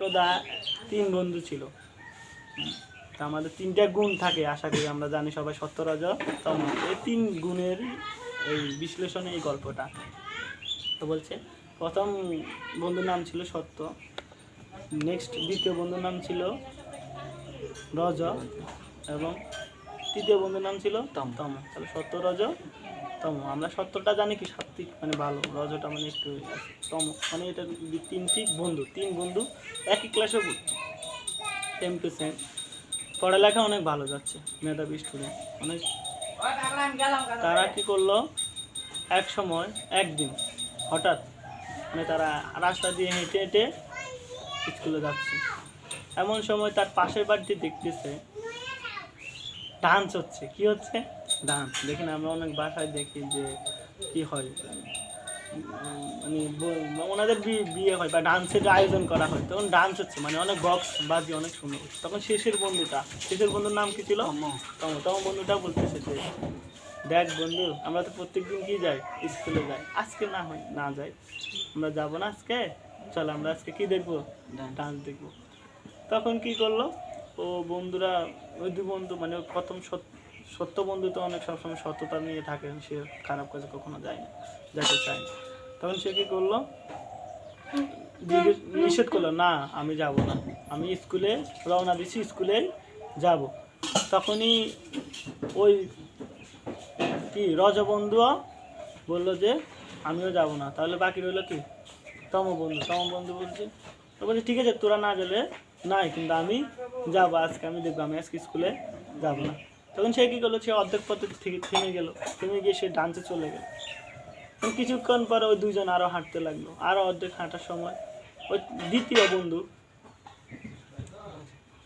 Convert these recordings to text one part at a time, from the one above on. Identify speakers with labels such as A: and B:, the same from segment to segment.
A: একদা তিন বন্ধু ছিল। তা আমাদের তিনটা গুণ থাকে, আশা করি আমরা জানি সবাই সত্য রজ তম। এই তিন গুণের এই বিশ্লেষণে এই গল্পটা। তো বলছে, প্রথম বন্ধুর নাম ছিল সত্য, নেক্সট দ্বিতীয় বন্ধুর নাম ছিল রজ, এবং তৃতীয় বন্ধুর নাম ছিল তম তম। তাহলে সত্য, রজ তম আমরা সত্যটা জানি কি সাত্বিক মানে ভালো। রজটা মানে একটু তম মানে এটা দি- তিনটি বন্ধু, তিন বন্ধু একই ক্লাসে সেম টু সেম পড়ালেখা অনেক ভালো যাচ্ছে, মেধাবী স্টুডেন্ট অনেক তারা কি করল? এক সময়, একদিন, হঠাৎ মানে তারা রাস্তা দিয়ে হেঁটে হেঁটে স্কুলে যাচ্ছে। এমন সময় তার পাশের বাড়িতে দেখতেছে। ডান্স হচ্ছে। কি হচ্ছে? ডান্স দেখি না আমরা অনেক বাসায় দেখি যে কি হয়। মানে ওনাদের বিয়ে হয় বা ডান্সের আয়োজন করা হয় তখন ডান্স হচ্ছে মানে অনেক বক্স বাজি অনেক সুন্দর। তখন শেষের বন্ধুটা শেষের বন্ধুর নাম কি ছিল? তখন তখন বন্ধুটা বলতেছে যে দেখ বন্ধু আমরা তো প্রত্যেকদিন কি যাই? স্কুলে যাই। আজকে না হয় না যাই। আমরা যাব না আজকে। চল আমরা আজকে কি দেখব? ডান্স দেখব। তখন কি করল? ও বন্ধুরা ওই দু বন্ধু মানে প্রথম সত- সত্য বন্ধু তো অনেক সবসময় সততা নিয়ে থাকে সে খারাপ কাজে কখনো যায় না যেতে চায় না। তখন সে কি করল? নিষেধ করল, না, আমি যাব না। আমি স্কুলে রওনা দিচ্ছি স্কুলে যাব। তখনই ওই কি রজবন্ধুও বলল যে, আমিও যাব না। তাহলে বাকি রইল কি? তম বন্ধু। তম বন্ধু বলছে তো বলছে, ঠিক আছে, তোরা না গেলে নাই, কিন্তু আমি যাব, আজকে আমি দেখব, আমি আজকে স্কুলে যাব না। তখন সে কী করল? সে অর্ধেক পথে থেকে থেমে গেল। থেমে গিয়ে সে ডান্সে চলে গেল। কিছুক্ষণ পরে ওই দুজন আরও হাঁটতে লাগল। আরও অর্ধেক হাঁটার সময় ওই দ্বিতীয় বন্ধু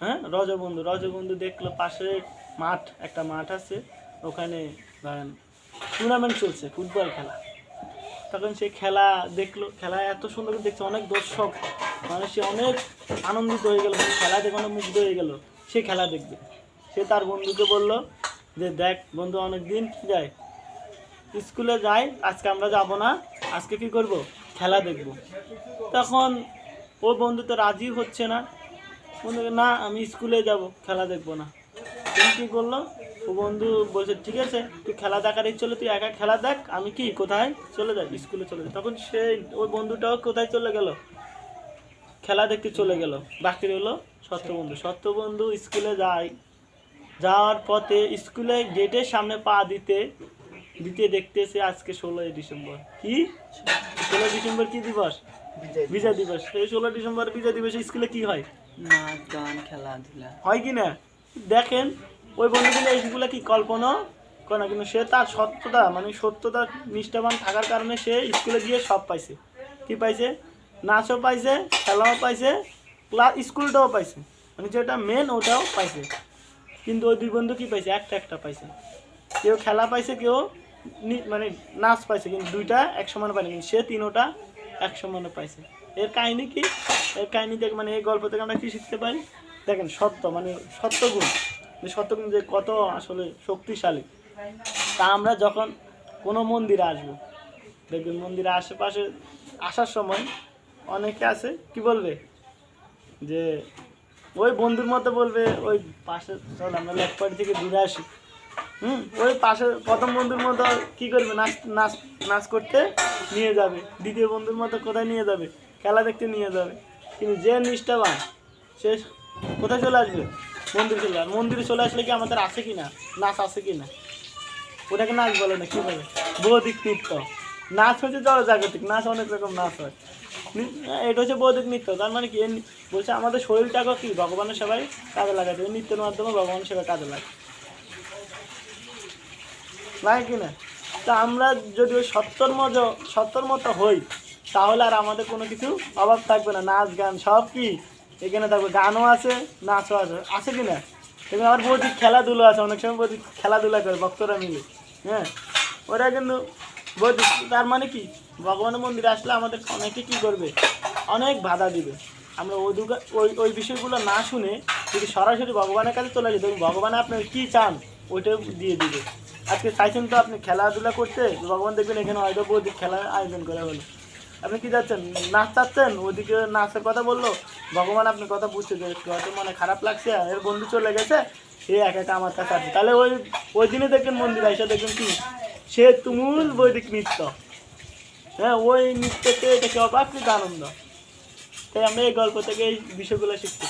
A: হ্যাঁ? রজবন্ধু। রজবন্ধু দেখল পাশে মাঠ, একটা মাঠ আছে। ওখানে ধরেন টুর্নামেন্ট চলছে ফুটবল খেলা। তখন সে খেলা দেখল। খেলা এত সুন্দর দেখছে, অনেক দর্শক। মানে সে অনেক আনন্দিত হয়ে গেল। খেলা দেখে অনেক মুগ্ধ হয়ে গেল। সে খেলা দেখবে। সে তার বন্ধুকে বলল যে, দেখ বন্ধু অনেক দিন যায়। স্কুলে যাই আজকে আমরা যাব না, আজকে কি করব? খেলা দেখব। তখন ও বন্ধু তো রাজি হচ্ছে না। বন্ধু না, আমি স্কুলে যাব, খেলা দেখব না। তুমি কী করল? ও বন্ধু বলছে, ঠিক আছে, তুই খেলা দেখার হলে তুই একা খেলা দেখ, আমি কি, কোথায় চলে যাই? স্কুলে চলে যাই। তখন সে ওই বন্ধুটাও কোথায় চলে গেল? খেলা দেখতে চলে গেল। বাকি রইল সত্যবন্ধু। সত্যবন্ধু স্কুলে যায়। যাওয়ার পথে স্কুলে গেটের সামনে পা দিতে দিতে দেখতেছে আজকে ষোলোই ডিসেম্বর। কি? ষোলো ডিসেম্বর কি দিবস? বিজয় দিবস। এই ষোলো ডিসেম্বর বিজয় দিবসে স্কুলে কি হয়?
B: নাচ গান খেলাধুলা।
A: হয় কি না? দেখেন ওই বন্ধুগুলো এইগুলো কি কল্পনা? করে না কিন্তু সে তার সত্যতা মানে সত্যতা নিষ্ঠাবান থাকার কারণে সে স্কুলে গিয়ে সব পাইছে। কি পাইছে? নাচও পাইছে খেলাও পাইছে ক্লাস স্কুলটাও পাইছে। মানে যেটা মেন ওটাও পাইছে। কিন্তু ওই দুই বন্ধু কি পাইছে, একটা একটা পাইছে। কেউ খেলা পাইছে, কেউ মানে নাচ পাইছে, কিন্তু দুইটা এক সমানে পায়নি কিন্তু সে তিনোটা এক সমানে পাইছে। এর কাহিনী কি? এর কাহিনী থেকে মানে এই গল্প থেকে আমরা কি শিখতে পারি? দেখেন, সত্য মানে সত্যগুণ যে সত্যগুণ যে কত আসলে শক্তিশালী। তা আমরা যখন কোনো মন্দিরে আসব, দেখবেন মন্দিরে আশেপাশে আসার সময় অনেকে আছে, কি বলবে? যে ওই বন্ধুর মতো বলবে, ওই পাশে চল আমরা লেকপাড়ি থেকে দূরে আসি। হুম? ওই পাশে প্রথম বন্ধুর মতো কি করবে? নাচ নাচ নাচ করতে নিয়ে যাবে। দ্বিতীয় বন্ধুর মতো কোথায় নিয়ে যাবে? খেলা দেখতে নিয়ে যাবে। কিন্তু যে নিষ্ঠাবান, সে কোথায় চলে আসবে? মন্দিরে চলে আসবে মন্দিরে চলে আসলে কি আমাদের আছে কি না? নাচ আছে কি না? ওটাকে নাচ বলে না, কি বলে? বৌদ্ধিক নৃত্য। নাচ হচ্ছে জড়জাগতিক নাচ অনেক রকম নাচ হয়। এটা হচ্ছে বৌদ্ধিক নৃত্য। তার মানে কি? বলছে, আমাদের শরীরটাকে কি, ভগবানের সেবায় কাজে লাগাতে হবে? নৃত্যের মাধ্যমে ভগবানের সেবায় কাজে লাগে লাগে কি না? তা আমরা যদি ওই সত্তর মতো সত্তর মতো হই, তাহলে আর আমাদের কোনো কিছু অভাব থাকবে না। নাচ, গান, সব কি? এখানে থাকবে গানও আছে, নাচও আছে। আছে কি না? এখানে আবার বৌদি খেলাধুলো আছে, অনেক সময় বৌদি খেলাধুলা করে, ভক্তরা মিলে। হ্যাঁ? ওরা কিন্তু বৌদি, তার মানে কি? ভগবানের মন্দিরে আসলে আমাদের অনেকে কি করবে? অনেক বাধা দিবে। আমরা ওই ওই ওই বিষয়গুলো না শুনে যদি সরাসরি ভগবানের কাছে চলে দেখুন, ভগবান আপনার কী চান, ওইটাও দিয়ে দিবে। আজকে চাইছেন তো আপনি খেলাধুলা করতে ভগবান দেখবেন এখানে হয়তো বৌদি খেলার আয়োজন করা হলো। আপনি কি যাচ্ছেন? নাচ চাচ্ছেন? ওদিকে নাচের কথা বলল, ভগবান আপনার কথা বুঝতে একটু হয়তো মনে খারাপ লাগছে এর বন্ধু চলে গেছে, সে একা একা আমার কাছে আছে তাহলে ওই ওই দিনে দেখবেন মন্দির এসে দেখবেন কি? সে তুমুল বৈদিক নৃত্য। হ্যাঁ ওই নৃত্যতে এটা কি অবাক আনন্দ। তাই আমরা এই গল্প থেকে এই বিষয়গুলো শিখতে